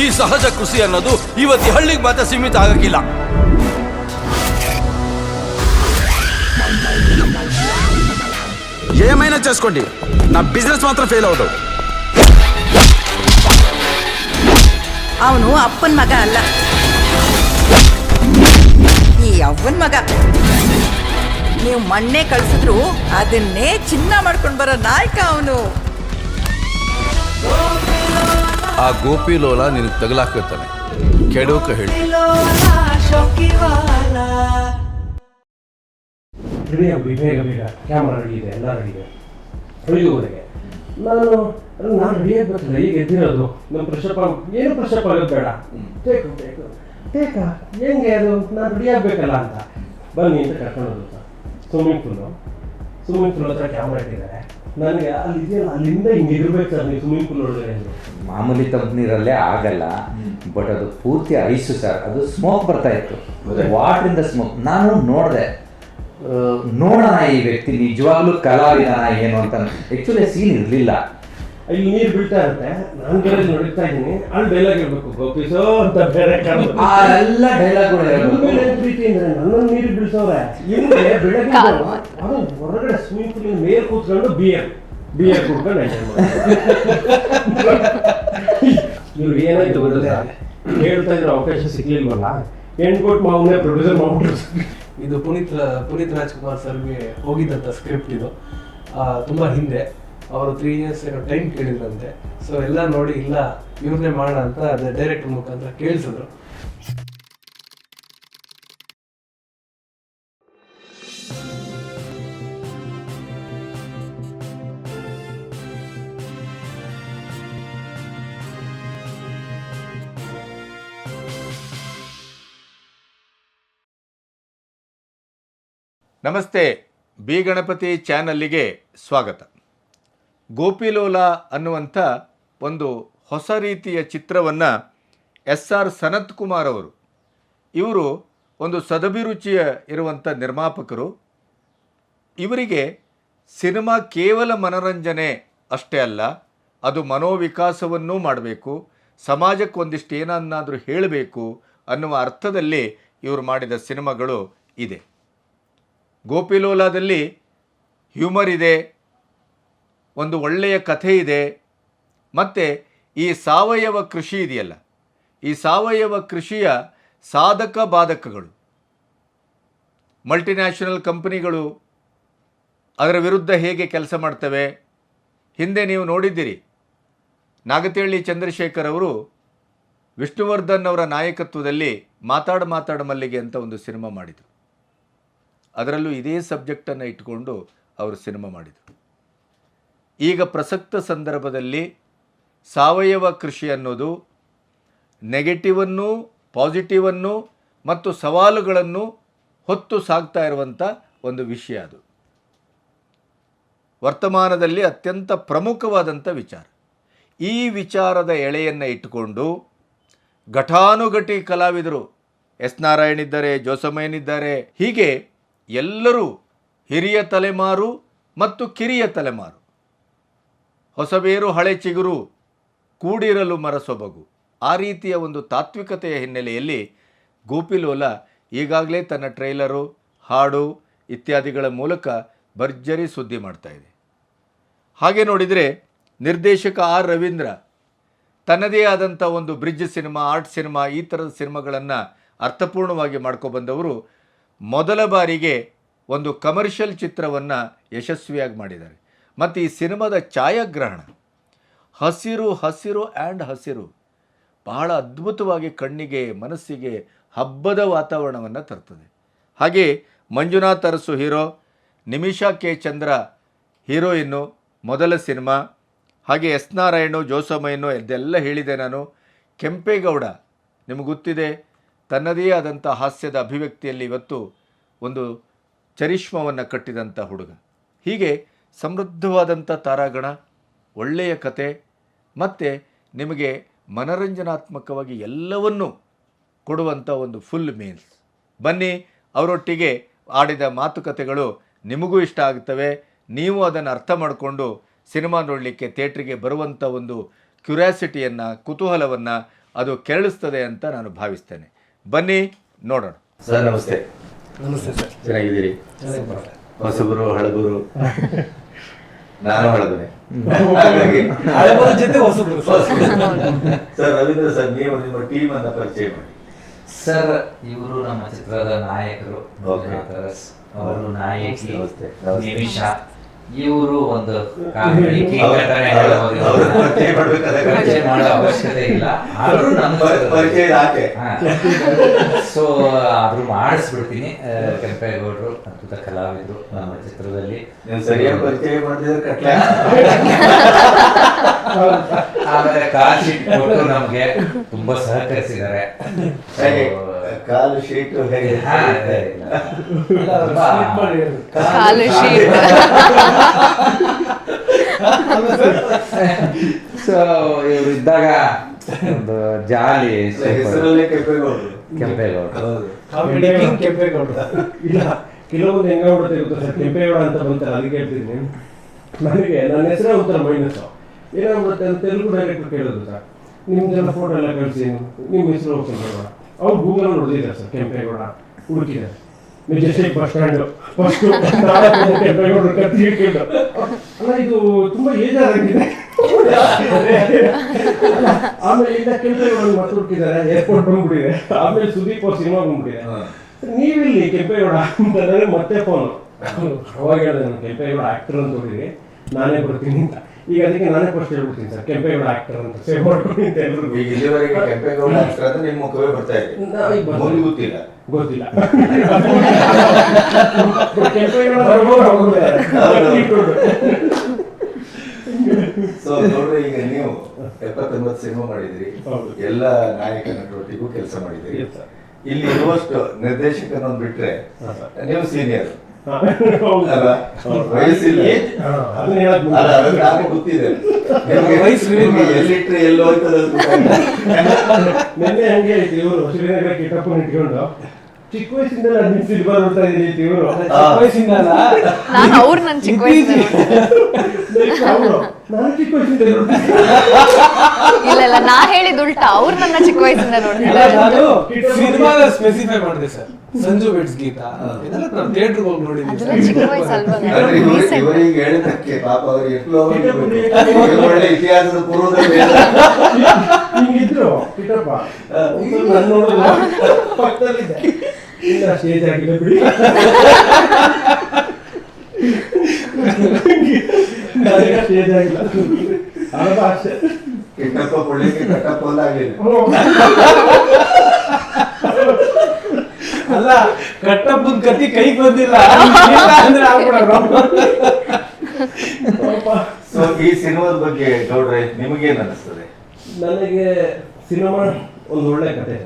ಈ ಸಹಜ ಕೃಷಿ ಅನ್ನೋದು ಇವತ್ತು ಈ ಹಳ್ಳಿಗೆ ಮಾತ್ರ ಸೀಮಿತ ಆಗಕ್ಕಿಲ್ಲ ఏమైనా చేసుకోండి నా బిజినెస్ మాత్రం ఫెయిల్ అవదు ಅವನು ಅಪ್ಪನ ಮಗ ಅಲ್ಲ ಈ ಅವ್ವನ ಮಗ ನೀವು ಮಣ್ಣೆ ಕಳ್ಸಿದ್ರು ಅದನ್ನೇ ಚಿನ್ನ ಮಾಡ್ಕೊಂಡು ಬರೋ ನಾಯಕ ಅವನು ಆ ಗೋಪಿ ಲೋಲ ನಿನಗೆ ತಗಲಾಕಿರ್ತಾನೆ ಕೆಡೋಕ ಹೇಳಿ. ಬೇಗ ಬೇಗ ಬೇಗ ಕ್ಯಾಮ್ರಾ ರೆಡಿ ಇದೆ ಎಲ್ಲ ರೆಡಿ ಇದೆ. ಹೊರಗೆ ನಾನು ನಾನು ರೆಡಿ ಆಗ್ಬೇಕಲ್ಲ ಈಗ ಎದ್ದಿರೋದು. ನಮ್ಮ ಪ್ರೆಷಪ್ ಏನು ಪ್ರೆಷಪ್ ಆಗೋದು ಬೇಡ. ಟೇಕು ಟೇಕು ಟೇಕ ಹೆಂಗೆ ಅದು? ನಾನು ರೆಡಿ ಆಗ್ಬೇಕಲ್ಲ ಅಂತ. ಬನ್ನಿ ಅಂತ ಕರ್ಕೊಂಡು swimming sir. Swimming pool swimming pool ಹತ್ರ ಕ್ಯಾಮ್ರಾ ಇಟ್ಟಿದ್ದಾರೆ. ನನಗೆ ಅಲ್ಲಿ ಇದೆಯಲ್ಲ ಅಲ್ಲಿಂದ ಹಿಂಗೆ ಇರ್ಬೇಕು ಸರ್ ನೀವು ಸ್ವಿಮ್ಮಿಂಗ್ ಪೂಲ್ ಒಳಗಡೆ ಮಾಮೂಲಿ ಮಾಮೂಲಿ ತಂಪನೀರಲ್ಲೇ ಆಗಲ್ಲ ಬಟ್ ಅದು ಪೂರ್ತಿ ಐಸು ಸರ್. ಅದು ಸ್ಮೋಕ್ ಬರ್ತಾ ಇತ್ತು. ವಾಟ್ರಿಂದ ಸ್ಮೋಕ್ ನಾನು ನೋಡಿದೆ. ನೋಡೋಣ ಈ ವ್ಯಕ್ತಿ ನಿಜವಾಗ್ಲೂ ಕಲಾವಿದನ ಏನು ಅಂತ. ಆಕ್ಚುಲಿ ಸೀನ್ ಇರಲಿಲ್ಲ. ಇಲ್ಲಿ ನೀರು ಬೀಳ್ತಾ ಇರುತ್ತೆ. ನಾನು ಬೇರೆ ನೋಡ್ತಾ ಇದ್ದೀನಿ. ಅಲ್ಲಿ ಡೈಲಾಗ್ ಇರ್ಬೇಕು ಗೋಪಿಸೋ ಅಂತ ಬೇರೆ ಎಲ್ಲ ಡೈಲಾಗ್ಗಳು ಏನ್ ಪ್ರೀತಿ ಅಂದ್ರೆ ನನ್ನನ್ನು ನೀರು ಬೀಳ್ಸವ್ರೆ. ಹಿಂದೆ ಬೆಳಗ್ಗೆ ಅದು ಹೊರಗಡೆ ಸ್ವಿಮ್ಮಿಂಗ್ ಪೂಲ್ ಮೇಲೆ ಕೂತ್ಕೊಂಡು ಬಿಯರ್ ಬಿಯರ್ ಕುಡ್ಕೊಂಡು ಎಂಜಾಯ್ ಇವ್ರು ಏನಾಯ್ತು ಗೊತ್ತಿಲ್ಲ ಹೇಳ್ತಾ ಇದ್ರೆ ಅವಕಾಶ ಸಿಗ್ಲಿಲ್ವಲ್ಲ? ಹೆಣ್ಣು ಕೊಟ್ಟು ಮಾವನೇ ಪ್ರೊಡ್ಯೂಸರ್ ಮಾಡ್ಬಿಟ್ರು ಇದು ಪುನೀತ್ ಪುನೀತ್ ರಾಜ್ಕುಮಾರ್ ಸರ್ಗೆ ಹೋಗಿದ್ದಂಥ ಸ್ಕ್ರಿಪ್ಟ್ ಇದು. ತುಂಬಾ ಹಿಂದೆ. ಅವರು ತ್ರೀ ಇಯರ್ಸ್ ಏನೋ ಟೈಮ್ ಕೇಳಿದ್ರಂತೆ. ಸೊ ಎಲ್ಲ ನೋಡಿ ಇಲ್ಲ ಇವ್ರನ್ನೇ ಮಾಡೋಣ ಅಂತ ಅದೇ ಡೈರೆಕ್ಟ್ ಮುಖಾಂತರ ಕೇಳಿಸಿದ್ರು. ನಮಸ್ತೆ, ಬಿ ಗಣಪತಿ ಚಾನಲ್ಲಿಗೆ ಸ್ವಾಗತ. ಗೋಪಿಲೋಲ ಅನ್ನುವಂಥ ಒಂದು ಹೊಸ ರೀತಿಯ ಚಿತ್ರವನ್ನು ಎಸ್ ಆರ್ ಸನತ್ ಕುಮಾರ್ ಅವರು, ಇವರು ಒಂದು ಸದಭಿರುಚಿಯ ಇರುವಂಥ ನಿರ್ಮಾಪಕರು. ಇವರಿಗೆ ಸಿನಿಮಾ ಕೇವಲ ಮನರಂಜನೆ ಅಷ್ಟೇ ಅಲ್ಲ, ಅದು ಮನೋವಿಕಾಸವನ್ನೂ ಮಾಡಬೇಕು, ಸಮಾಜಕ್ಕೆ ಒಂದಿಷ್ಟು ಏನನ್ನಾದರೂ ಹೇಳಬೇಕು ಅನ್ನುವ ಅರ್ಥದಲ್ಲಿ ಇವರು ಮಾಡಿದ ಸಿನಿಮಾಗಳು ಇದೆ. ಗೋಪಿಲೋಲಾದಲ್ಲಿ ಹ್ಯೂಮರ್ ಇದೆ ಒಂದು ಒಳ್ಳೆಯ ಕಥೆ ಇದೆ. ಮತ್ತು ಈ ಸಾವಯವ ಕೃಷಿ ಇದೆಯಲ್ಲ, ಈ ಸಾವಯವ ಕೃಷಿಯ ಸಾಧಕ ಬಾಧಕಗಳು ಮಲ್ಟಿನ್ಯಾಷನಲ್ ಕಂಪನಿಗಳು ಅದರ ವಿರುದ್ಧ ಹೇಗೆ ಕೆಲಸ ಮಾಡ್ತವೆ? ಹಿಂದೆ ನೀವು ನೋಡಿದ್ದೀರಿ ನಾಗತಿಹಳ್ಳಿ ಚಂದ್ರಶೇಖರ್ ಅವರು ವಿಷ್ಣುವರ್ಧನ್ ಅವರ ನಾಯಕತ್ವದಲ್ಲಿ ಮಾತಾಡ ಮಾತಾಡ ಮಲ್ಲಿಗೆ ಅಂತ ಒಂದು ಸಿನಿಮಾ ಮಾಡಿದರು. ಅದರಲ್ಲೂ ಇದೇ ಸಬ್ಜೆಕ್ಟನ್ನು ಇಟ್ಕೊಂಡು ಅವರು ಸಿನಿಮಾ ಮಾಡಿದರು. ಈಗ ಪ್ರಸಕ್ತ ಸಂದರ್ಭದಲ್ಲಿ ಸಾವಯವ ಕೃಷಿ ಅನ್ನೋದು ನೆಗೆಟಿವನ್ನು ಪಾಸಿಟಿವನ್ನು ಮತ್ತು ಸವಾಲುಗಳನ್ನು ಹೊತ್ತು ಸಾಗ್ತಾ ಇರುವಂಥ ಒಂದು ವಿಷಯ ಅದು. ವರ್ತಮಾನದಲ್ಲಿ ಅತ್ಯಂತ ಪ್ರಮುಖವಾದಂಥ ವಿಚಾರ. ಈ ವಿಚಾರದ ಎಳೆಯನ್ನು ಇಟ್ಟುಕೊಂಡು ಘಟಾನುಘಟಿ ಕಲಾವಿದರು ಎಸ್ ನಾರಾಯಣ್ ಇದ್ದಾರೆ ಜೋಸಮಯ್ಯನಿದ್ದಾರೆ ಹೀಗೆ ಎಲ್ಲರೂ ಹಿರಿಯ ತಲೆಮಾರು ಮತ್ತು ಕಿರಿಯ ತಲೆಮಾರು ಹೊಸಬೇರು ಹಳೆ ಚಿಗುರು ಕೂಡಿರಲು ಮರಸೊಬಗು. ಆ ರೀತಿಯ ಒಂದು ತಾತ್ವಿಕತೆಯ ಹಿನ್ನೆಲೆಯಲ್ಲಿ ಗೋಪಿಲೋಲ ಈಗಾಗಲೇ ತನ್ನ ಟ್ರೈಲರು, ಹಾಡು ಇತ್ಯಾದಿಗಳ ಮೂಲಕ ಭರ್ಜರಿ ಸುದ್ದಿ ಮಾಡ್ತಾ ಇದೆ. ಹಾಗೆ ನೋಡಿದರೆ ನಿರ್ದೇಶಕ ಆರ್ ರವೀಂದ್ರ ತನ್ನದೇ ಆದಂಥ ಒಂದು ಬ್ರಿಡ್ಜ್ ಸಿನಿಮಾ, ಆರ್ಟ್ ಸಿನಿಮಾ, ಈ ಥರದ ಸಿನಿಮಾಗಳನ್ನು ಅರ್ಥಪೂರ್ಣವಾಗಿ ಮಾಡ್ಕೊಬಂದವರು ಮೊದಲ ಬಾರಿಗೆ ಒಂದು ಕಮರ್ಷಿಯಲ್ ಚಿತ್ರವನ್ನು ಯಶಸ್ವಿಯಾಗಿ ಮಾಡಿದ್ದಾರೆ. ಮತ್ತು ಈ ಸಿನಿಮಾದ ಛಾಯಾಗ್ರಹಣ. ಹಸಿರು ಹಸಿರು ಆ್ಯಂಡ್ ಹಸಿರು. ಬಹಳ ಅದ್ಭುತವಾಗಿ ಕಣ್ಣಿಗೆ, ಮನಸ್ಸಿಗೆ ಹಬ್ಬದ ವಾತಾವರಣವನ್ನು ತರ್ತದೆ. ಹಾಗೆ Manjunath Arasu hero, Nimisha K Chandra heroine ಮೊದಲ ಸಿನಿಮಾ. ಹಾಗೆ ಎಸ್ ನಾರಾಯಣು ಜೋಸಮಯ್ಯನು ಇದೆಲ್ಲ ಹೇಳಿದೆ ನಾನು. ಕೆಂಪೇಗೌಡ, ನಿಮಗೆ ಗೊತ್ತಿದೆ, ತನ್ನದೇ ಆದಂಥ ಹಾಸ್ಯದ ಅಭಿವ್ಯಕ್ತಿಯಲ್ಲಿ ಇವತ್ತು ಒಂದು ಚರಿಷ್ಮವನ್ನು ಕಟ್ಟಿದಂಥ ಹುಡುಗ. ಹೀಗೆ ಸಮೃದ್ಧವಾದಂಥ ತಾರಾಗಣ ಒಳ್ಳೆಯ ಕತೆ ಮತ್ತು ನಿಮಗೆ ಮನರಂಜನಾತ್ಮಕವಾಗಿ ಎಲ್ಲವನ್ನೂ ಕೊಡುವಂಥ ಒಂದು ಫುಲ್ ಮೀಲ್ಸ್ ಬನ್ನಿ ಅವರೊಟ್ಟಿಗೆ ಆಡಿದ ಮಾತುಕತೆಗಳು ನಿಮಗೂ ಇಷ್ಟ ಆಗ್ತವೆ. ನೀವು ಅದನ್ನು ಅರ್ಥ ಮಾಡಿಕೊಂಡು ಸಿನಿಮಾ ನೋಡಲಿಕ್ಕೆ ಥಿಯೇಟ್ರಿಗೆ ಬರುವಂಥ ಒಂದು ಕ್ಯೂರಿಯಾಸಿಟಿಯನ್ನು ಕುತೂಹಲವನ್ನು ಅದು ಕೆರಳಿಸ್ತದೆ ಅಂತ ನಾನು ಭಾವಿಸ್ತೇನೆ. ಬನ್ನಿ ನೋಡೋಣ. ಸರ್ ನಮಸ್ತೆ. ನಮಸ್ತೆ ಸರ್. ಚೆನ್ನಾಗಿದ್ದೀರಿ? ಹೊಸಬರು ಹಳಬರು? ನಾನು ಹಳಬರ ಜೊತೆ ಸರ್. ರವೀಂದ್ರ ಸರ್ ನೀವು ನಿಮ್ಮ ಟೀಮ್ ಅನ್ನ ಪರಿಚಯ ಮಾಡಿ ಸರ್ ಇವರು ನಮ್ಮ ಚಿತ್ರದ ನಾಯಕರು. ಅವರು ನಾಯಕಿ. ನಿಮಿಷ ಇವರು ಒಂದು ಪರಿಚಯ ಮಾಡ್ಬೇಕಾದ್ರೆ ಪರಿಚಯ. ಮಾಡೋ ಅವಶ್ಯಕತೆ ಇಲ್ಲ. ಆದ್ರೂ ನಮ್ಮ ಪರಿ- ಪರಿಚಯದ ಆಕೆ. ಸೊ ಆದ್ರೂ ಮಾಡಿಸ್ಬಿಡ್ತೀನಿ. ಆ, ಕೆಂಪೇಗೌಡರು ಅದ್ಭುತ ಕಲಾವಿದರು ನಮ್ಮ ಚಿತ್ರದಲ್ಲಿ. ನೀವು ಸರಿಯಾಗಿ ಪರಿಚಯ ಮಾಡಿದ್ರೆ ಕಟ್ಲೆ. ಆಮೇಲೆ ಕಾಶಿ ಶೀಟ್ ಕೊಟ್ಟು ನಮ್ಗೆ ತುಂಬಾ ಸಹಕರಿಸಿದ್ದಾರೆ. So, ಕಾಲು ಶೀಟು ಹೇಗೆ ಕಾಲು ಶೀಟ್. ಸೊ ಇವ್ರು ಇದ್ದಾಗ ಒಂದು ಜಾಲಿ. ಹೆಸರಲ್ಲೇ ಕೆಂಪೇಗೌಡರು. ಕೆಂಪೇಗೌಡರು. ಕೆಂಪೇಗೌಡರು ಇಲ್ಲ ಕೆಲವೊಂದು ಹೆಂಗ ಗೊತ್ತಾ? ಸರ್ ಕೆಂಪೇಗೌಡ ಅಂತ ಬಂತ ಅದಕ್ಕೆ ಹೇಳ್ತೀನಿ ನನಗೆ ನನ್ನ ಹೆಸರೇ ಉತ್ತರ ಮೈನಸ್. ಏನಾಗ್ಬಿಡುತ್ತೆ ಅಂತ ತೆಲುಗು ಡೈರೆಕ್ಟರ್ ಕೇಳೋದು ಸರ್ ನಿಮ್ದೆಲ್ಲ ಫೋಟೋ ಎಲ್ಲ ಕಳಿಸಿ ನಿಮ್ಮ ಹೆಸರು ಕೆಂಪೇಗೌಡ ಅವ್ರು ಗೂಗಲ್ ನೋಡಿದ್ದಾರೆ sir, Kempegowda ಹುಡುಕಿದ್ದಾರೆ Majestic bus stand first Kempegowda ಹಿಡ್ಕೊಂಡು. ಅಲ್ಲ, ಇದು ತುಂಬಾ ಏಜ್ ಆಗಿದೆ ಆಮೇಲೆ ಇಲ್ಲ ಕೆಂಪೇಗೌಡ ಮತ್ತೆ ಹುಡುಕಿದ್ದಾರೆ ಏರ್ಪೋರ್ಟ್ ಬಂದ್ಬಿಟ್ಟಿದೆ. ಆಮೇಲೆ ಸುದೀಪ್ ಅವ್ರ ಸಿನಿಮಾ ಬಂದ್ಬಿಟ್ಟಿದೆ. ನೀವಿಲ್ಲಿ ಕೆಂಪೇಗೌಡ ಅಂತಂದ್ರೆ ಮತ್ತೆ ಫೋನ್ ಅವಾಗ ಹೇಳಿದೆ ನಾನು ಕೆಂಪೇಗೌಡ ಆಕ್ಟರ್ ಅಂತ ಹೋಗಿದ್ವಿ ನಾನೇ ಬರ್ತೀನಿ ಅಂತ. ಈಗ ಅದಕ್ಕೆ ನಾನೇ ಫಸ್ಟ್ ಹೇಳ್ಬಿಡ್ತೀನಿ ಸರ್ ಕೆಂಪೇಗೌಡ ಆಕ್ಟರ್ ಅಂತ ಸೇವ್ ಮಾಡ್ಕೊಂಡು ಎಲ್ರಿಗೂ. ಈಗ ಇಲ್ಲಿವರೆಗೆ ಕೆಂಪೇಗೌಡ ಅಷ್ಟರ ಅಂದ್ರೆ ನಿಮ್ಮ ಮುಖವೇ ಬರ್ತಾ ಇದೆ. ಮುಂದೆ ಗೊತ್ತಿಲ್ಲ. ಗೊತ್ತಿಲ್ಲ. ಕೆಂಪೇಗೌಡ ಬರ್ಬೋದು, ಅವ್ರು ಇಟ್ಕೊಂಡು. ಸೊ ನೋಡ್ರಿ ಈಗ ನೀವು ಎಪ್ಪತ್ತೊಂಬತ್ತು ಸಿನಿಮಾ ಮಾಡಿದಿರಿ ಎಲ್ಲ ನಾಯಕ ನಟರೊಟ್ಟಿಗೂ ಕೆಲಸ ಮಾಡಿದಿರಿ. ಇಲ್ಲಿ ಇರುವಷ್ಟು ನಿರ್ದೇಶಕನೊಂದು ಬಿಟ್ರೆ ನೀವು ಸೀನಿಯರ್ ವಯಸ್ಸಿಲ್ಲ. ಅದನ್ನ ಹೇಳಕ್ ಅಲ್ಲ ಅದನ್ನ ಯಾಕೆ ಗೊತ್ತಿದೆ? ನಿಮ್ಗೆ ವಯಸ್ಸು ನಿಮ್ಗೆ ಎಲ್ಲಿಟ್ರೆ ಎಲ್ಲಿ ಹೋಗ್ತದೆ. ನಿನ್ನೆ ಹಂಗೆ ಐತಿ ಇವರು ಶ್ರೀನಗರ ಕಿಟ್ಟಪ್ಪನ ಇಟ್ಕೊಂಡು. ಚಿಕ್ಕ ವಯಸ್ಸಿಂದ ನೋಡ್ತಾ ಇದ್ದೀನಿ ಇವರು. ಚಿಕ್ಕ ವಯಸ್ಸಿಂದ ಅಲ್ಲ ನಾನು ಅವ್ರು ನನ್ನ ಚಿಕ್ಕ ವಯಸ್ಸಿನ ಇಲ್ಲ ಇಲ್ಲ ನಾ ಹೇಳಿದ್ ಉಲ್ಟಾ. ಅವ್ರು ನನ್ನ ಚಿಕ್ಕ ವಯಸ್ಸಿಂದ ನೋಡ್ತಿದ್ದಾರೆ. ನಾನು ಸಿನಿಮಾದ ಸ್ಪೆಸಿಫೈ ಮಾಡಿದೆ ಸರ್. ಸಂಜು ಬೆಟ್ಸ್ ಗೀತಾ. ಇದೆಲ್ಲ ನಾವು ಥಿಯೇಟರ್ ಹೋಗಿ ನೋಡಿದ್ವಿ ಅದೆಲ್ಲ ಚಿಕ್ಕ ವಯಸ್ಸಲ್ವಾ? ಅಂದ್ರೆ ಇವ್ರು- ರೀಸೆಂಟ್ ಇವರಿಗೆ ಹೇಳಿದ್ದಕ್ಕೆ ಪಾಪ ಅವ್ರು ಎಷ್ಟೋ ಒಳ್ಳೆ ಇತಿಹಾಸದ ಪೂರ್ವದಲ್ಲಿ ಹಿಂಗಿದ್ರು ಕಿಟ್ಟಪ್ಪ ನಾನು ನೋಡಿದ್ರು. ಪಕ್ಕದಲ್ಲಿದ್ದೆ. ಇಲ್ಲ ಸ್ಟೇಜ್ ಆಗಿಲ್ಲ ಬಿಡಿ. ಕಿಟ್ಟಪ್ಪ ಪುಳ್ಳಿಗೆ ಕಟ್ಟಪ್ಪ ಅಲ್ಲ ಆಗಲಿಲ್ಲ ಅಲ್ಲ ಕಟ್ಟಪ್ಪನ ಕತ್ತಿ ಕೈಗೆ ಬಂದಿಲ್ಲ. ಅಂದ್ರೆ. ಸೊ ಈ ಸಿನಿಮಾದ ಬಗ್ಗೆ ಗೌಡ್ರೆ ನಿಮಗೇನ್ ಅನಿಸ್ತದೆ? ನನಗೆ ಸಿನಿಮಾ ಒಂದು ಒಳ್ಳೆ ಕತೆ.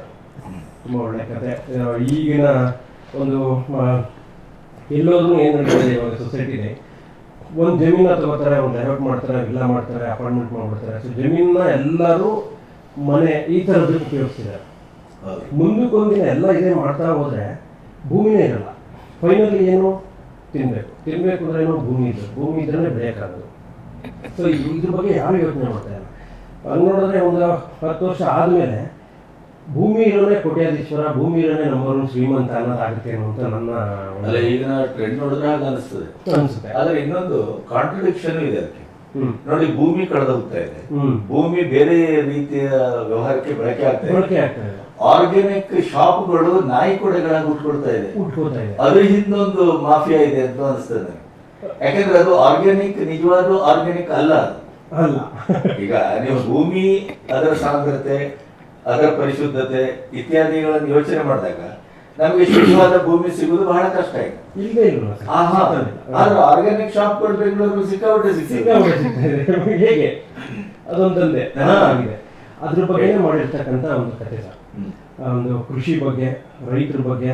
ತುಂಬಾ ಒಳ್ಳೆ ಕತೆ. ಆ, ಈಗಿನ ಒಂದು ಎಲ್ಲೋದ್ರು ಏನು ನಡೀತದೆ ಇವಾಗ ಸೊಸೈಟಿಲಿ ಒಂದು ಜಮೀನ ತಗೋತಾರೆ ಒಂದು ಡೈವರ್ಟ್ ಮಾಡ್ತಾರೆ ವಿಲ್ಲ ಮಾಡ್ತಾರೆ ಅಪಾರ್ಟ್ಮೆಂಟ್ ಮಾಡ್ಬಿಡ್ತಾರೆ. ಸೊ ಜಮೀನ ಎಲ್ಲರೂ ಮನೆ ಈ ಥರದ್ದು ಉಪಯೋಗಿಸ್ತಿದ್ದಾರೆ. ಮುಂದಕ್ಕೊಂದಿನ ಎಲ್ಲ ಇದೇ ಮಾಡ್ತಾ ಹೋದ್ರೆ ಭೂಮಿನೇ ಇರಲ್ಲ. ಫೈನಲಿ ಏನು? ತಿನ್ಬೇಕು. ತಿನ್ಬೇಕು ಅಂದ್ರೆ ಏನೋ? ಭೂಮಿ ಇದೆ ಭೂಮಿ ಇದ್ರೆ ಬೆಳೆಯಕ್ಕಾಗೋದು ಸೊ ಇದ್ರ ಬಗ್ಗೆ ಯಾರು ಯೋಚನೆ ಮಾಡ್ತಾ ಇಲ್ಲ. ಹಂಗ್ ನೋಡಿದ್ರೆ ಒಂದು ಹತ್ತು ವರ್ಷ ಆದ್ಮೇಲೆ ಭೂಮಿ ಇರೋನೇ ಕೋಟ್ಯಾಧೀಶ್ವರ ಭೂಮಿ ಇರೋನೇ ನಂಬರ್ ಒನ್ ಶ್ರೀಮಂತ ಅನ್ನೋದಾಗುತ್ತೆ ಅಂತ ನನ್ನ ಅಲ್ಲ ಈಗಿನ ಟ್ರೆಂಡ್ ನೋಡಿದ್ರೆ ಹಾಗೆ ಅನಿಸ್ತದೆ. ಅನಿಸುತ್ತೆ. ಆದ್ರೆ ಇನ್ನೊಂದು ಕಾಂಟ್ರಡಿಕ್ಷನ್ ಇದೆ ಅದಕ್ಕೆ. ನೋಡಿ ಭೂಮಿ ಕಳೆದ ಹೋಗ್ತಾ ಇದೆ. ಭೂಮಿ ಬೇರೆ ರೀತಿಯ ವ್ಯವಹಾರಕ್ಕೆ ಬಳಕೆ ಆಗ್ತಾ ಇದೆ. ಆರ್ಗ್ಯಾನಿಕ್ ಶಾಪ್ಗಳು ನಾಯಿ ಕೊಡೆಗಳಾಗಿ ಉಟ್ಕೊಳ್ತಾ ಇದೆ. ಅದ್ರ ಹಿಂದೊಂದು ಮಾಫಿಯಾ ಇದೆ ಅಂತ ಅನಿಸ್ತದೆ ನನಗೆ. ಯಾಕಂದ್ರೆ ಅದು ಆರ್ಗ್ಯಾನಿಕ್ ನಿಜವಾದ ಆರ್ಗ್ಯಾನಿಕ್ ಅಲ್ಲ ಅಲ್ಲ. ಈಗ ನೀವು ಭೂಮಿ ಅದರ ಸಾಂದ್ರತೆ ಅದರ ಪರಿಶುದ್ಧತೆ ಇತ್ಯಾದಿಗಳನ್ನು ಯೋಚನೆ ಮಾಡಿದಾಗ ನಮಗೆ ಶುದ್ಧವಾದ ಭೂಮಿ ಸಿಗುವುದು ಬಹಳ ಕಷ್ಟ ಈಗ. ಆದ್ರೆ ಆರ್ಗ್ಯಾನಿಕ್ ಶಾಪ್ ಬೆಂಗಳೂರು ಸಿಕ್ಕಾಪಟ್ಟೆ ಸಿಕ್ಕಾಪಟ್ಟೆ. ಹೇಗೆ? ಅದೊಂದು ಆಗಿದೆ. ಅದ್ರ ಬಗ್ಗೆ ಮಾಡಿರ್ತಕ್ಕಂಥ ಒಂದು ಕಥೆ ಸರ್. ಒಂದು ಕೃಷಿ ಬಗ್ಗೆ ರೈತರ ಬಗ್ಗೆ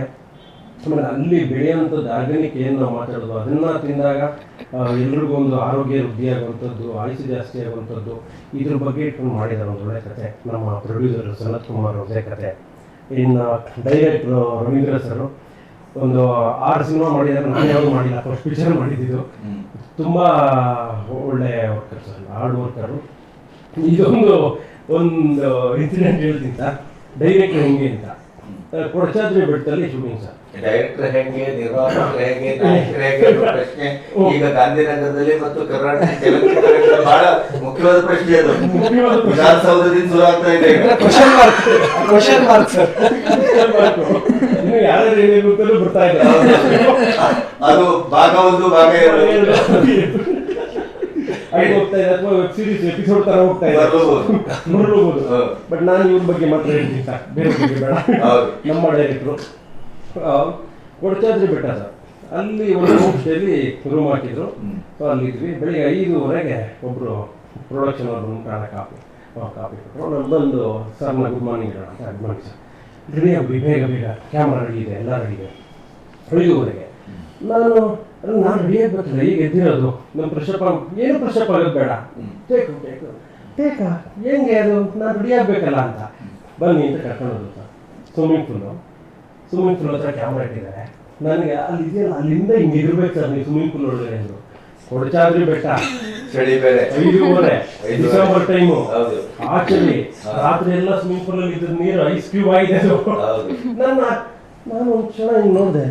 ಆಮೇಲೆ ಅಲ್ಲಿ ಬೆಳೆಯುವಂಥದ್ದು ಆರ್ಗ್ಯಾನಿಕ್ ಏನು ನಾವು ಮಾತಾಡೋದು? ಅದನ್ನ ತಿಂದಾಗ ಎಲ್ರಿಗೂ ಒಂದು ಆರೋಗ್ಯ, ವೃದ್ಧಿ ಆಗುವಂಥದ್ದು ಜಾಸ್ತಿ ಆಗುವಂಥದ್ದು, ಇದ್ರ ಬಗ್ಗೆ ಇಟ್ಕೊಂಡು ಮಾಡಿದ್ದಾರೆ ಒಂದು ಒಳ್ಳೆ ಕತೆ. ನಮ್ಮ ಪ್ರೊಡ್ಯೂಸರ್ ಸನತ್ ಕುಮಾರ್ ಒಳ್ಳೆ ಕತೆ. ಇನ್ನು ಡೈರೆಕ್ಟ್ರು ರವೀಂದ್ರ ಸರ್, ಒಂದು ಆರು ಸಿನಿಮಾ ಮಾಡಿದ್ದಾರೆ. ನಾನು ಯಾವುದು ಮಾಡಿಲ್ಲ. ಫಸ್ಟ್ ಪಿಕ್ಚರ್ ಮಾಡಿದ್ದು. ತುಂಬ ಒಳ್ಳೆ ವರ್ಕರ್ ಸರ್. ಹಾರ್ಡ್ ವರ್ಕರು ಇದೊಂದು, ಒಂದು ಇನ್ಸಿಡೆಂಟ್ ಹೇಳ್ತೀನಿ ಸರ್ ಡೈರೆಕ್ಟ್ ಹೆಂಗೆ ಅಂತ. ಕೊಡಚಾದ್ರಿ ಬೆಟ್ಟದಲ್ಲಿ ಶೂಟಿಂಗ್ ಸರ್. ಡೈರೆಕ್ಟರ್ ಹೆಂಗೆ ನಿರ್ವಾಹಕರು ಹೆಂಗೆ ನಾಯಕರು ಹೆಂಗೆ ಅನ್ನೋ ಪ್ರಶ್ನೆ ಈಗ ಗಾಂಧಿನಗರದಲ್ಲಿ ಮತ್ತು ಕರ್ನಾಟಕ ಚಲನಚಿತ್ರ ಬಹಳ ಮುಖ್ಯವಾದ ಪ್ರಶ್ನೆ ಅದು. ಮುಖ್ಯವಾದ ಪ್ರಶ್ನೆ. ವಿಧಾನಸೌಧದಿಂದ ಶುರು ಆಗ್ತಾ ಇದೆ. Question mark question mark sir ಇನ್ನು ಯಾರು ಹೇಳಿದ್ರು ಅಂತಲೂ ಬರ್ತಾ ಇದೆ ಅದು ಭಾಗ ಒಂದು ಭಾಗ ಎರಡು. ಅದು ಹೋಗ್ತಾ ಇದೆ ಅಥವಾ ವೆಬ್ ಸೀರೀಸ್ ಎಪಿಸೋಡ್ ತರ ಹೋಗ್ತಾ ಇದೆ ಹ. ಬಟ್ ನಾನು ಇವ್ರ ಬಗ್ಗೆ ಮಾತ್ರ ಹೇಳ್ತೀನಿ ಸರ್. ಬೇರೆ ಬಗ್ಗೆ ಬೇಡ. ನಮ್ಮ ಡೈರೆಕ್ಟ್ರು ಕೊಡಚಾದ್ರಿ ಬೆಟ್ಟ ಸರ್. ಅಲ್ಲಿ ಒಂದು ಹೋಮ್ ಸ್ಟೇಲಿ ರೂಮ್ ಹಾಕಿದ್ರು ಅಲ್ಲಿ ಅಲ್ಲಿದ್ವಿ. ಬೆಳಿಗ್ಗೆ ಐದೂವರೆಗೆ ಒಬ್ರು ಪ್ರೊಡಕ್ಷನ್ ಅವರು ಕಾಣ ಕಾಪಿ ಕಾಪಿ ಕೊಟ್ಟರು. ನಾನು ಬಂದು ಸರ್ ನಾ ಗುಡ್ ಮಾರ್ನಿಂಗ್ ಹೇಳೋಣ ಗುಡ್ ಮಾರ್ನಿಂಗ್ ಸರ್ ರೆಡಿ ಆಗಿ ಬೇಗ ಬೇಗ ಕ್ಯಾಮ್ರಾ ರೆಡಿ ಇದೆ ಎಲ್ಲ ರೆಡಿ ಇದೆ. ಐದುವರೆಗೆ. ನಾನು ಅಲ್ಲ, ನಾನು ರೆಡಿ ಆಗ್ಬೇಕಲ್ಲ ಈಗ ಎದ್ದಿರೋದು ನಮ್ಮ ಪ್ರೆಷಪ್ ಏನು ಪ್ರೆಷಪ್ ಆಗೋದು ಬೇಡ. ಟೇಕು ಟೇಕು ಟೇಕಾ ಹೆಂಗೆ ಅದು? ನಾನು ರೆಡಿ ಆಗಬೇಕಲ್ಲ ಅಂತ. ಬನ್ನಿ ಅಂತ ಕರ್ಕೊಂಡು sir. Swimming pool swimming pool ಹತ್ರ ಕ್ಯಾಮ್ರಾ ಇಟ್ಟಿದ್ದಾರೆ. ನನಗೆ ಅಲ್ಲಿ ಇದೆಯಲ್ಲ ಅಲ್ಲಿಂದ ಹಿಂಗೆ ಇರ್ಬೇಕು ಸರ್ ನೀವು ಸ್ವಿಮ್ಮಿಂಗ್ ಪೂಲ್ ಒಳಗಡೆ ಅಂದರು ಕೊಡಚಾದ್ರಿ ಬೆಟ್ಟ. ಚಳಿ ಬೇರೆ. ಐದೂವರೆ. ಡಿಸೆಂಬರ್ ಟೈಮು ಹೌದು. ಆಚಲಿ ಹಾ. ರಾತ್ರಿ ಎಲ್ಲ ಸ್ವಿಮ್ಮಿಂಗ್ ಪೂಲ್ ಅಲ್ಲಿ ಇದ್ದ ನೀರು ಐಸ್ ಕ್ಯೂಬ್ ಆಗಿದೆ ಅದು. ಹೌದು. ನನ್ನ ನಾನು ಒಂದು ಕ್ಷಣ ಹಿಂಗೆ ನೋಡಿದೆ.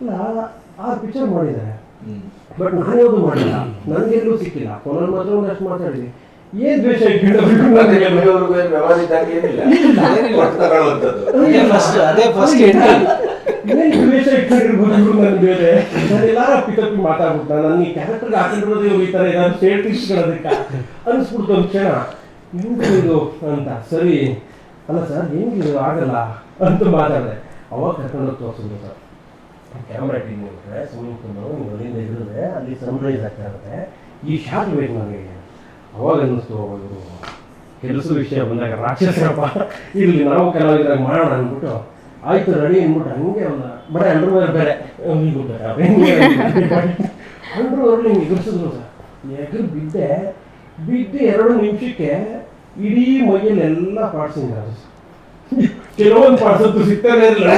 ಅಲ್ಲ ಆರು ಪಿಕ್ಚರ್ ಮಾಡಿದ್ದಾರೆ. ಹ್ಮ್. ಬಟ್ ನಾನು ಯಾವುದು ಮಾಡಿಲ್ಲ ನನಗೆಲ್ಲೂ ಸಿಕ್ಕಿಲ್ಲ. ಕೊನೆ ಮಾತ್ರ ಒಂದಷ್ಟು ಮಾತಾಡಿದೆ. ಏನ್ ದ್ವೇಷ ಇಟ್ಕೊಂಡಿರ್ಬೋದು ಇವ್ರು ನನ್ನ ನಾನು ಎಲ್ಲಾರ ಪಿಕಪ್ಪಿ ಮಾತಾಡ್ಬಿಟ್ಟ ನನ್ನ ಈ ಕ್ಯಾರೆಕ್ಟರ್ಗೆ ಹಾಕೊಂಡಿರೋದು ಇವ್ರು ಈ ಥರ ಏನಾದ್ರು ಸ್ಟೇಟ್ ಇಸ್ಕೊಳ್ಳೋದಕ್ಕ ಅನಿಸ್ಬಿಡ್ತು ಒಂದು ಕ್ಷಣ. ಇದು ಅಂತ. ಸರಿ. ಅಲ್ಲ ಸರ್ ಹೆಂಗಿದು? ಆಗಲ್ಲ ಅಂತ ಮಾತಾಡಿದೆ. ಅವಾಗ ಕರ್ಕೊಂಡು ತೋರಿಸಿದ್ರು ಸರ್? ಕ್ಯಾಮ್ರಾ ಇಟ್ಟಿದ್ದೀನಿ ಅಂದರೆ ಸ್ವಿಮ್ಮಿಂಗ್ ಪೂಲು ನೀವು ಅಲ್ಲಿಂದ ಹಿಡಿದ್ರೆ ಅಲ್ಲಿ ಸನ್ರೈಸ್ ಆಗ್ತಾ ಇರುತ್ತೆ. ಈ ಶಾಟ್ ಬೇಕು ನನಗೆ ಅವಾಗ ಅನ್ನಿಸ್ತು ಅವರು ಕೆಲಸ ವಿಷಯ ಬಂದಾಗ ರಾಕ್ಷಸರಪ್ಪ, ಇಲ್ಲಿ ನಾವು ಕಲಾವಿದಾಗ ಮಾಡೋಣ ಅಂದ್ಬಿಟ್ಟು ಆಯ್ತು ರೆಡಿ ಅಂದ್ಬಿಟ್ಟು ಹಂಗೆ ಒಂದು, ಬರೀ ಅಂಡರ್ವೇರ್ ಬೇರೆ. ಅಂಡರ್ವೇರ್ಲಿ ಹಿಂಗೆ ಎದುರಿಸಿದ್ರು ಸರ್. ಎದುರು ಬಿದ್ದೆ, ಬಿದ್ದು ಎರಡು ನಿಮಿಷಕ್ಕೆ ಇಡೀ ಮೈಯಲ್ಲಿ ಎಲ್ಲ ಪಾರ್ಟ್ಸ್ ಹಿಂಗೆ ಕೆಲವೊಂದು ಪಾರ್ಟ್ಸ್ ಅಂತೂ ಸಿಗ್ತಾನೆ ಇರಲಿಲ್ಲ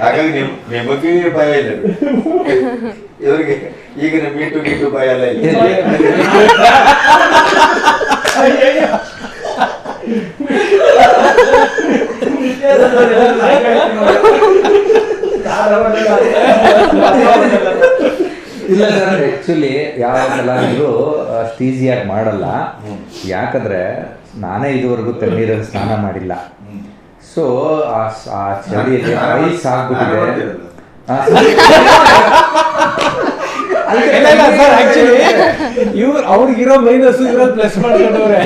ಹಾಗಾಗಿ ನಿಮ್ ನಿಮಗೆ ಭಯ ಇಲ್ಲ ಇವರಿಗೆ ಈಗಿನ ಮೀಟು ಗೀಟು ಭಯ ಎಲ್ಲ ಇಲ್ಲ. ಅಯ್ಯಯ್ಯೋ. ಇಲ್ಲ ಸರ್ ಆ್ಯಕ್ಚುಲಿ ಯಾವ ಕಲಾವಿದರು ಅಷ್ಟು ಈಸಿಯಾಗಿ ಮಾಡಲ್ಲ. ಯಾಕಂದ್ರೆ ನಾನೇ ಇದುವರೆಗೂ ತಣ್ಣೀರಲ್ಲಿ ಸ್ನಾನ ಮಾಡಿಲ್ಲ. ಸೊ ಆ ಆ ಚಳಿಯಲ್ಲಿ ಐಸ್ ಆಗ್ಬಿಟ್ಟಿದೆ. ಸರ್. ಆಕ್ಚುಲಿ ಇವ್ರು ಅವ್ರಿಗಿರೋ ಮೈನಸ್ ಇರೋ ಪ್ಲಸ್ ಮಾಡ್ಕೊಂಡವ್ರೆ.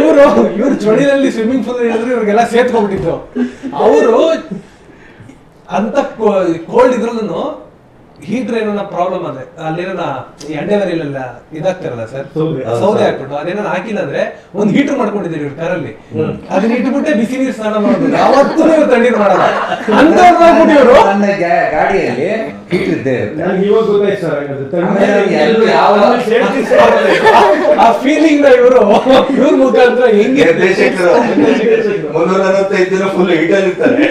ಇವರು ಇವ್ರು ಚಳಿಯಲ್ಲಿ ಸ್ವಿಮ್ಮಿಂಗ್ ಪೂಲ್ ಹೇಳಿದ್ರು ಇವ್ರಿಗೆಲ್ಲ ಸೇತ್ಕೊಂಡ್ಬಿಟ್ಟಿತ್ತು ಅವರು ಅಂತ ಕೋಲ್ಡ್ ಇದ್ರಲ್ಲೂ ಹೀಟರ್ ಏನೋ ಪ್ರಾಬ್ಲಮ್ ಅದೇ ಅಲ್ಲೇನ ಎಣ್ಣೆವರಿಲೆಲ್ಲ ಇದಾಗ್ತಾರಲ್ಲ ಸರ್ ಸೌದೆ. ಸೌದೆ ಹಾಕ್ಬಿಟ್ಟು ಅದೇನೋ ಹಾಕಿಲ್ಲ ಅಂದ್ರೆ ಒಂದು ಹೀಟರ್ ಮಾಡ್ಕೊಂಡಿದ್ದೀರಿ ಇವ್ರ ಕಾರಲ್ಲಿ ಅದನ್ನ ಇಟ್ಬಿಟ್ಟೆ ಬಿಸಿ ನೀರು ಸ್ನಾನ ಮಾಡೋದು. ಅವತ್ತು ಇವ್ರು ತಣ್ಣೀರು ಮಾಡಲ್ಲ. ಅಂತ ಇವರು. ನನ್ನ ಗಾಡಿಯಲ್ಲಿ ಹೀಟರ್ ಇದ್ದೆ ಆ ಫೀಲಿಂಗ್ನ ಇವರು. ಇವ್ರ ಮುಖಾಂತರ ಹೆಂಗೆ ಮುನ್ನೂರ ಅರವತ್ತೈದು ದಿನ ಫುಲ್ ಹೀಟರ್ ಇರ್ತಾರೆ.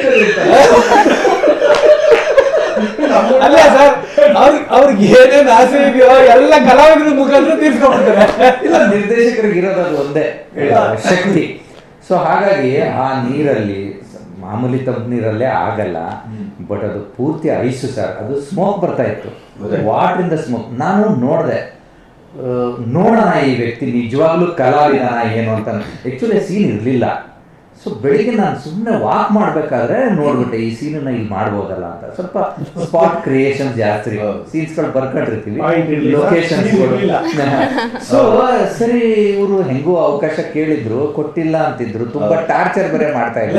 ಅಲ್ಲ ಸರ್ ಅವ್ರ ಅವ್ರಿಗೆ ಏನೇನು ಆಸೆ ಇದೆಯೋ ಎಲ್ಲ ಕಲಾವಿದರ ಮುಖಾಂತರ ತೀರ್ಸ್ಕೊಂಡ್ಬಿಡ್ತಾರೆ. ಇಲ್ಲ ನಿರ್ದೇಶಕರಿಗೆ ಇರೋದು ಅದು ಒಂದೇ ಶಕ್ತಿ. ಸೊ ಹಾಗಾಗಿ ಆ ನೀರಲ್ಲಿ ಮಾಮೂಲಿ ತಂಪು ನೀರಲ್ಲೇ ಆಗಲ್ಲ ಬಟ್ ಅದು ಪೂರ್ತಿ ಐಸು ಸರ್. ಅದು ಸ್ಮೋಕ್ ಬರ್ತಾ ಇತ್ತು. ವಾಟರ್ ಇಂದ ಸ್ಮೋಕ್ ನಾನು ನೋಡಿದೆ. ನೋಡೋಣ ಈ ವ್ಯಕ್ತಿ ನಿಜವಾಗ್ಲೂ ಕಲಾವಿದನ ಏನು ಅಂತ. ಆ್ಯಕ್ಚುಲಿ ಸೀನ್ ಇರಲಿಲ್ಲ. ಸೊ ಬೆಳಿಗ್ಗೆ ನಾನು ಸುಮ್ಮನೆ ವಾಕ್ ಮಾಡಬೇಕಾದ್ರೆ ನೋಡ್ಬಿಟ್ಟೆ ಈ ಸೀನನ್ನ ಇಲ್ಲಿ ಮಾಡ್ಬೋದಲ್ಲ ಅಂತ. ಸ್ವಲ್ಪ ಸ್ಪಾಟ್ ಕ್ರಿಯೇಷನ್ ಜಾಸ್ತಿ. ಸೀನ್ಸ್ಗಳು ಬರ್ಕೊಂಡಿರ್ತೀವಿ ಲೊಕೇಶನ್. ಸೊ ಸರಿ ಇವರು ಹೆಂಗೂ ಅವಕಾಶ ಕೇಳಿದ್ರು ಕೊಟ್ಟಿಲ್ಲ ಅಂತಿದ್ರು. ತುಂಬಾ ಟಾರ್ಚರ್ ಬೇರೆ ಮಾಡ್ತಾ ಇದ್ರು.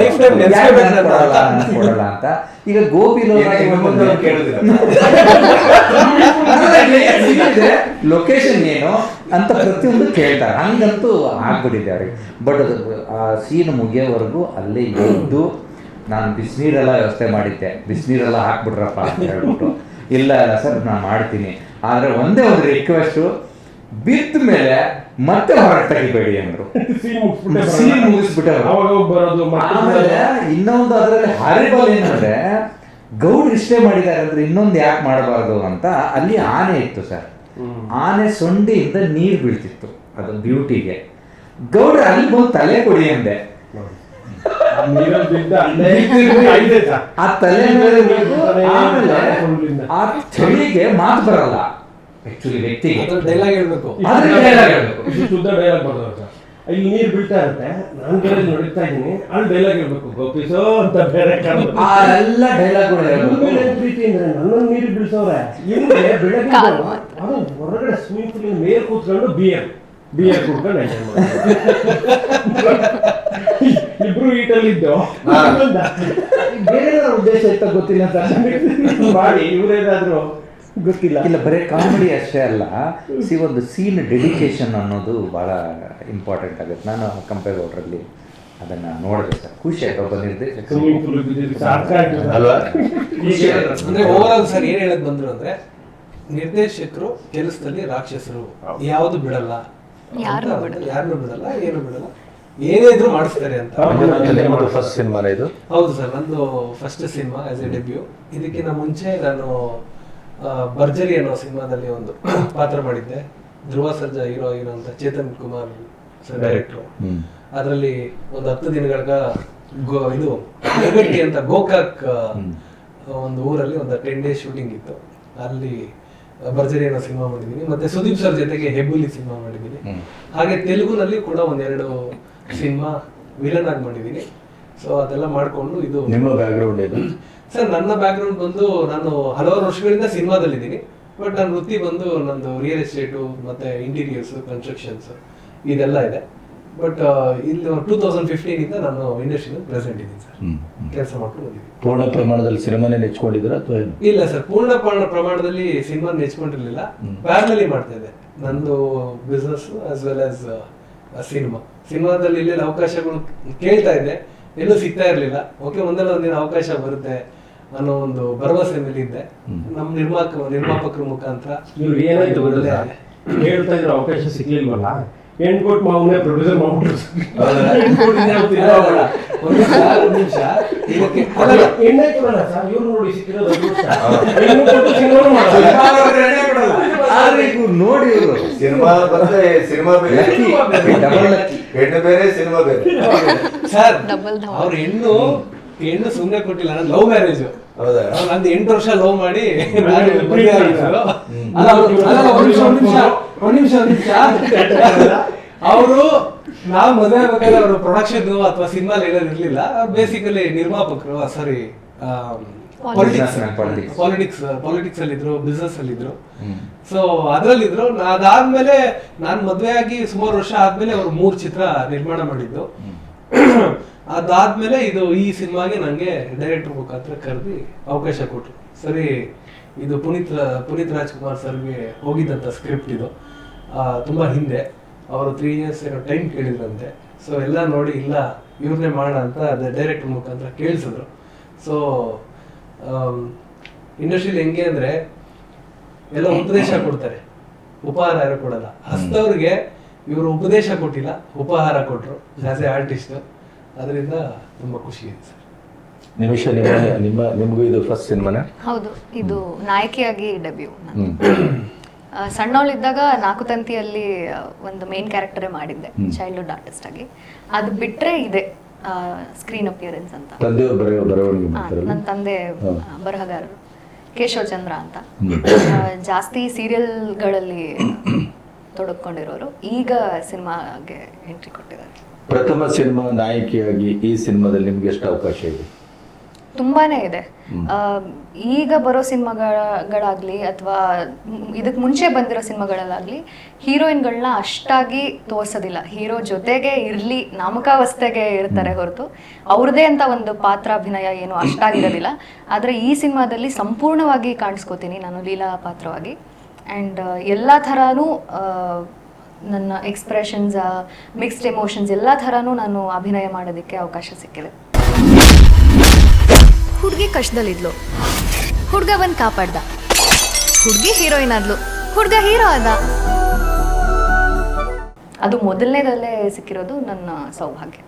ಕೊಡಲ್ಲ ಅಂತ. ಈಗ ಗೋಪಿ ಲೊಕೇಶನ್ ಏನು ಅಂತ ಪ್ರತಿಯೊಂದು ಕೇಳ್ತಾರೆ. ಹಂಗಂತೂ ಆಗ್ಬಿಟ್ಟಿದೆ ಅವ್ರಿಗೆ. ಬಟ್ ಅದು ಆ ಸೀನ್ ಮುಗಿಯೋವರೆಗೂ ಅಲ್ಲೇ ಇದ್ದು ನಾನು ಬಿಸಿನೀರೆಲ್ಲ ವ್ಯವಸ್ಥೆ ಮಾಡಿದ್ದೆ. ಬಿಸಿನೀರೆಲ್ಲ ಹಾಕ್ಬಿಟ್ರಪ್ಪ ಅಂತ ಹೇಳ್ಬಿಟ್ಟು. ಇಲ್ಲ ಇಲ್ಲ ಸರ್ ನಾನು ಮಾಡ್ತೀನಿ. ಆದರೆ ಒಂದೇ ಒಂದು ರಿಕ್ವೆಸ್ಟು ಬಿದ್ದ ಮೇಲೆ ಮತ್ತೆ ಹೊರಗೆ ತೆಗಿಬೇಡಿ ಅಂದ್ರು. ಸೀನ್ ಮುಗಿಸ್ಬಿಟ್ಟೆ ಸೀನ್ ಮುಗಿಸ್ಬಿಟ್ಟೆ ಅವಾಗ ಬರೋದು ಮತ್ತೆ ಆಮೇಲೆ ಇನ್ನೊಂದು ಅದರಲ್ಲಿ ಹರಿಬಲ್ ಏನಂದ್ರೆ ಗೌಡ್ ಇಷ್ಟೇ ಮಾಡಿದ್ದಾರೆ ಅಂದ್ರೆ ಇನ್ನೊಂದು ಯಾಕೆ ಮಾಡಬಾರ್ದು ಅಂತ ಅಲ್ಲಿ ಆನೆ ಇತ್ತು ಸರ್. ಆನೆ ಸೊಂಡಿಯಿಂದ ನೀರು ಬೀಳ್ತಿತ್ತು ಅದು ಬ್ಯೂಟಿಗೆ. ಗೌಡ ಅಲ್ಲಿ ಬಂದು ತಲೆ ಕೊಡಿ ಅಂದೆ. ಆ ತಲೆ ಮೇಲೆ ಆ ಚಳಿಗೆ ಮಾತು ಬರಲ್ಲ. ಆಕ್ಚುಲಿ ವ್ಯಕ್ತಿಗೆ. ಡೈಲಾಗ್ ಹೇಳ್ಬೇಕು. ಆದ್ರೆ dialogue ಹೇಳ್ಬೇಕು. ಇಲ್ಲಿ ನೀರು ಬೀಳ್ತಾ ಇರುತ್ತೆ. ನಾನು ಬೇರೆ ನೋಡಿರ್ತಾ ಇದ್ದೀನಿ. ಅಲ್ಲಿ ಡೈಲಾಗ್ ಹೇಳ್ಬೇಕು ಗೋಪಿಸೋ ಅಂತ ಬೇರೆ ಆ ಎಲ್ಲ ಡೈಲಾಗ್ಗಳು ಪ್ರೀತಿ ಅಂದ್ರೆ ನನ್ನನ್ನು ನೀರು ಬೀಳ್ಸೋರೆ ಹಿಂದೆ ಬೆಳಗ್ಗೆ ಅದು ಹೊರಗಡೆ ಸ್ವಿಮ್ಮಿಂಗ್ ಪೂಲ್ ಮೇಲೆ ಕೂತ್ಕೊಂಡು ಬಿ ಬಿಯರ್ ಕುಡ್ಕೊಂಡು ಎಂಜಾಯ್ ಇಬ್ರು ಈಟಲ್ಲಿ ಇದ್ದು. ಬೇರೆ ಉದ್ದೇಶ ಇತ್ತ ಗೊತ್ತಿಲ್ಲ ಸರ್ ಮಾಡಿ ಇವರೇನಾದ್ರು ಗೊತ್ತಿಲ್ಲ. ಇಲ್ಲ ಬರೀ ಕಾಮಿಡಿ ಅಷ್ಟೇ ಅಲ್ಲ. ಸಿ ಒಂದು ಸೀನ್ ಡೆಡಿಕೇಶನ್ ಅನ್ನೋದು ಭಾಳ ಇಂಪಾರ್ಟೆಂಟ್ ಆಗುತ್ತೆ. ನಾನು ಕಂಪೇರ್ ಓಡ್ರಲ್ಲಿ ಅದನ್ನ ನೋಡಿದೆ ಸರ್. ಖುಷಿ ಆಯ್ತು ಒಬ್ಬ ನಿರ್ದೇಶಕ. ಅಂದ್ರೆ ಓವರ್ ಆಲ್ ಸರ್ ಏನ್ ಹೇಳಕ್ ಬಂದ್ರು ಅಂದ್ರೆ ನಿರ್ದೇಶಕರು ಕೆಲಸದಲ್ಲಿ ರಾಕ್ಷಸರು. ಯಾವುದು ಬಿಡಲ್ಲ. ಯಾರು ಬಿಡಲ್ಲ. ಯಾರನ್ನೂ ಬಿಡಲ್ಲ ಏನು ಬಿಡಲ್ಲ. ಏನೇ ಇದ್ರು ಮಾಡಿಸ್ತಾರೆ ಅಂತ. ಫಸ್ಟ್ ಸಿನಿಮಾ ಇದು ಹೌದು. ಸರ್ ನಂದು first cinema as a debut ಇದಕ್ಕಿಂತ ಮುಂಚೆ ನಾನು ಭರ್ಜರಿ ಅನ್ನೋ ಸಿನಿಮಾದಲ್ಲಿ ಒಂದು ಪಾತ್ರ ಮಾಡಿದ್ದೆ. ಧ್ರುವ ಸರ್ಜಾ ಹೀರೋ ಹೀರೋ ಅಂತ ಚೇತನ್ ಕುಮಾರ್ ಸರ್ ಡೈರೆಕ್ಟ್ರು ಅದರಲ್ಲಿ ಒಂದು ಹತ್ತು ದಿನಗಳ ಗೋ ಇದು ಗಗಟ್ಟಿ ಅಂತ ಗೋಕಾಕ್ ಒಂದು ಊರಲ್ಲಿ ಒಂದು ಟೆನ್ ಡೇಸ್ ಶೂಟಿಂಗ್ ಇತ್ತು. ಅಲ್ಲಿ ಭರ್ಜರಿ ಅನ್ನೋ ಸಿನಿಮಾ ಮಾಡಿದ್ದೀನಿ. ಮತ್ತೆ ಸುದೀಪ್ ಸರ್ ಜೊತೆಗೆ ಹೆಬ್ಬುಲಿ ಸಿನಿಮಾ ಮಾಡಿದ್ದೀನಿ. ಹಾಗೆ ತೆಲುಗುನಲ್ಲಿ ಕೂಡ ಒಂದೆರಡು ಸಿನಿಮಾ ವಿಲನ್ ಆಗಿ ಮಾಡಿದ್ದೀನಿ. ಸೊ ಅದೆಲ್ಲ ಮಾಡ್ಕೊಂಡು ಇದು ನಿಮ್ಮ ಬ್ಯಾಕ್ಗ್ರೌಂಡ್ ಏನು? ಸರ್ ನನ್ನ ಬ್ಯಾಕ್ಗ್ರೌಂಡ್ ಬಂದು ನಾನು ಹಲವಾರು ವರ್ಷಗಳಿಂದ ಸಿನಿಮಾದಲ್ಲಿದ್ದೀನಿ. ಬಟ್ ನನ್ನ ವೃತ್ತಿ ಬಂದು ನಂದು ರಿಯಲ್ ಎಸ್ಟೇಟು ಮತ್ತೆ ಇಂಟೀರಿಯರ್ಸ್ ಕನ್ಸ್ಟ್ರಕ್ಷನ್ಸ್ ಇದೆಲ್ಲ ಇದೆ. ಬಟ್ ಇಲ್ಲಿ ಟೂ ತೌಸಂಡ್ ಫಿಫ್ಟೀನ್ ಇಂದ ನಾನು ಇಂಡಸ್ಟ್ರಿಯಲ್ಲಿ ಪ್ರೆಸೆಂಟ್ ಇದ್ದೀನಿ ಸರ್ ಕೆಲಸ ಮಾಡ್ಕೊಂಡು ಬಂದಿದ್ದೀನಿ. ಪೂರ್ಣ ಪ್ರಮಾಣದಲ್ಲಿ ಸಿನಿಮಾನೇ ನೆಚ್ಕೊಂಡಿದ್ದೀರಾ ಅಥವಾ ಏನು? ಇಲ್ಲ ಸರ್ ಪೂರ್ಣ ಪ್ರಮಾಣ ಪ್ರಮಾಣದಲ್ಲಿ ಸಿನಿಮಾ ನೆಚ್ಕೊಂಡಿರ್ಲಿಲ್ಲ. ಪ್ಯಾರಲಲ್ಲಿ ಮಾಡ್ತಾ ಇದ್ದೆ. ನಂದು business as well as cinema. ಸಿನಿಮಾದಲ್ಲಿ ಇಲ್ಲೆಲ್ಲ ಅವಕಾಶಗಳು ಕೇಳ್ತಾ ಇದ್ದೆ. ಎಲ್ಲೂ ಸಿಗ್ತಾ ಇರ್ಲಿಲ್ಲ. ಓಕೆ ಒಂದಲ್ಲ ಒಂದಿನ ಅವಕಾಶ ಬರುತ್ತೆ. ಅನ್ನೋ ಒಂದು ಭರವಸೆ ಮೇಲೆ ಇದ್ದೆ ನಮ್ಮ ನಿರ್ಮಾಕ ನಿರ್ಮಾಪಕರ ಮುಖಾಂತರ ನೀವು ಏನಾಯ್ತು? ಹೇಳ್ತಾ ಇದ್ರು ಅವಕಾಶ ಸಿಗ್ಲಿಲ್ವಲ್ಲ? ಹೆಣ್ ಕೊಟ್ಟು ಮಾವನೇ ಪ್ರೊಡ್ಯೂಸರ್ ಮಾಡ್ಬಿಟ್ಟು ನೋಡಿ ಸಿನಿಮಾ ಬಂದ್ರೆ ಸಿನಿಮಾ ಬೇರೆ. ಹೆಣ್ಣು ಬೇರೆ ಸಿನಿಮಾ ಬೇರೆ. ಸರ್. ಅವ್ರ ಹೆಣ್ಣು ಹೆಣ್ಣು ಸುಮ್ಮನೆ ಕೊಟ್ಟಿಲ್ಲ ನಾನು ಲವ್ ಮ್ಯಾರೇಜ್ ಹೌದಾ? ನಂದು ಎಂಟು ವರ್ಷ ಲವ್ ಮಾಡಿ ಮದುವೆ. ಅಲ್ಲ, ಅಲ್ಲ, ಒಂದ್ ನಿಮಿಷ ಒಂದ್ ನಿಮಿಷ ಒಂದ್ ನಿಮಿಷ. ಒಂದ್ ನಿಮಿಷ ಅವರು ನಾವು ಮದುವೆ ಆಗ್ಬೇಕಾದ್ರೆ ಅವರು ಪ್ರೊಡಕ್ಷನ್ ಅಥವಾ ಸಿನಿಮಾ ಏನಾದ್ರು ಇರ್ಲಿಲ್ಲ. ಬೇಸಿಕಲಿ ನಿರ್ಮಾಪಕರು ಸಾರಿ politics. ಪಾಲಿಟಿಕ್ಸ್ ಪಾಲಿಟಿಕ್ಸ್ ಅಲ್ಲಿ ಇದ್ರು ಬಿಸ್ನೆಸ್ ಅಲ್ಲಿ ಇದ್ರು. ಸೊ ಅದ್ರಲ್ಲಿದ್ರು ನಾ- ಅದಾದ್ಮೇಲೆ ನಾನ್ ಮದ್ವೆ ಆಗಿ ಸುಮಾರು ವರ್ಷ ಆದ್ಮೇಲೆ ಅವ್ರು ಮೂರ್ ಚಿತ್ರ ನಿರ್ಮಾಣ ಮಾಡಿದ್ದು. ಅದಾದ್ಮೇಲೆ ಇದು ಈ ಸಿನಿಮಾಗೆ ನಂಗೆ ಡೈರೆಕ್ಟರ್ ಮುಖಾಂತರ ಕರೆದಿ ಅವಕಾಶ ಕೊಟ್ರು. ಸರಿ ಇದು ಪುನೀತ್ ಪುನೀತ್ ರಾಜ್ಕುಮಾರ್ ಸರ್ಗೆ ಹೋಗಿದ್ದಂತ ಸ್ಕ್ರಿಪ್ಟ್ ಇದು. ತುಂಬಾ ಹಿಂದೆ. ಅವರು ತ್ರೀ ಇಯರ್ಸ್ ಏನೋ ಟೈಮ್ ಕೇಳಿದ್ರಂತೆ. ಸೊ ಎಲ್ಲ ನೋಡಿ ಇಲ್ಲ ಇವ್ರನ್ನೇ ಮಾಡೋಣ ಅಂತ ಅದೇ ಡೈರೆಕ್ಟರ್ ಮುಖಾಂತರ ಕೇಳಿಸಿದ್ರು. ಸೊ ಇಂಡಸ್ಟ್ರಿಲಿ ಹೆಂಗೆ ಅಂದ್ರೆ ಎಲ್ಲ ಉಪದೇಶ ಕೊಡ್ತಾರೆ. ಉಪಹಾರ ಯಾರು ಕೊಡಲ್ಲ. ಹಸ್ತವ್ರಿಗೆ ಇವರು ಉಪದೇಶ ಕೊಟ್ಟಿಲ್ಲ ಉಪಹಾರ ಕೊಟ್ಟರು ಆಸ್ ಎ ಆರ್ಟಿಸ್ಟ್ ಅದರಿಂದ ತುಂಬಾ ಖುಷಿ ಇದೆ ಸರ್. ನಿಮಿಷ ನಿಮ್ಮ ನಿಮ್ಮ ನಿಮಗೂ ಇದು ಫಸ್ಟ್ ಸಿನಿಮಾನ? ಹೌದು ಇದು ನಾಯಕಿಯಾಗಿ ಡೆಬ್ಯೂ ಸಣ್ಣವಳಿದ್ದಾಗ ನಾಲ್ಕು ತಂತಿಯಲ್ಲಿ ಒಂದು ಮೇನ್ ಕ್ಯಾರೆಕ್ಟರೇ ಮಾಡಿದ್ದೆ ಚೈಲ್ಡ್ಹುಡ್ ಆರ್ಟಿಸ್ಟ್ ಆಗಿ. ಅದು ಬಿಟ್ರೆ ಇದೆ ಸ್ಕ್ರೀನ್ ಅಪಿಯರೆನ್ಸ್ ಅಂತ. ನನ್ನ ತಂದೆ ಬರಹಗಾರರು ಕೇಶವ ಚಂದ್ರ ಅಂತ. ಜಾಸ್ತಿ ಸೀರಿಯಲ್ಗಳಲ್ಲಿ ತೊಡಕೊಂಡಿರೋರು. ಈಗ ಸಿನಿಮಾಗೆ ಎಂಟ್ರಿ ಕೊಟ್ಟಿದ್ದಾರೆ. ಪ್ರಥಮ ಸಿನಿಮಾ ನಾಯಕಿಯಾಗಿ ಈ ಸಿನಿಮಾದಲ್ಲಿ ನಿಮ್ಗೆ ಎಷ್ಟು ಅವಕಾಶ ಇದೆ? ತುಂಬಾನೇ ಇದೆ. ಈಗ ಬರೋ ಸಿನಿಮಾಗಳಾಗ್ಲಿ ಅಥವಾ ಇದಕ್ಕೆ ಮುಂಚೆ ಬಂದಿರೋ ಸಿನಿಮಾಗಳಲ್ಲಾಗ್ಲಿ ಹೀರೋಯಿನ್ಗಳನ್ನ ಅಷ್ಟಾಗಿ ತೋರ್ಸೋದಿಲ್ಲ. ಹೀರೋ ಜೊತೆಗೆ ಇರ್ಲಿ ನಾಮಕಾವಸ್ಥೆಗೆ ಇರ್ತಾರೆ ಹೊರತು. ಅವ್ರದೇ ಅಂತ ಒಂದು ಪಾತ್ರ ಅಭಿನಯ ಏನು ಅಷ್ಟಾಗಿರೋದಿಲ್ಲ. ಆದರೆ ಈ ಸಿನಿಮಾದಲ್ಲಿ ಸಂಪೂರ್ಣವಾಗಿ ಕಾಣಿಸ್ಕೋತೀನಿ ನಾನು ಲೀಲಾ ಪಾತ್ರವಾಗಿ. ಆ್ಯಂಡ್ ಎಲ್ಲ ಥರನೂ ನನ್ನ ಎಕ್ಸ್ಪ್ರೆಷನ್ಸ್ ಮಿಕ್ಸ್ಡ್ ಎಮೋಷನ್ಸ್ ಎಲ್ಲ ಥರನೂ ನಾನು ಅಭಿನಯ ಮಾಡೋದಕ್ಕೆ ಅವಕಾಶ ಸಿಕ್ಕಿದೆ. ಹುಡುಗಿ ಕಷ್ಟದಲ್ಲಿದ್ಲು. ಹುಡುಗ ಬಂದು ಕಾಪಾಡ್ದ. ಹುಡುಗಿ ಹೀರೋಯಿನ್ ಆದ್ಲು. ಹುಡುಗ ಹೀರೋ ಆದ. ಅದು ಮೊದಲನೇದಲ್ಲೇ ಸಿಕ್ಕಿರೋದು ನನ್ನ ಸೌಭಾಗ್ಯ.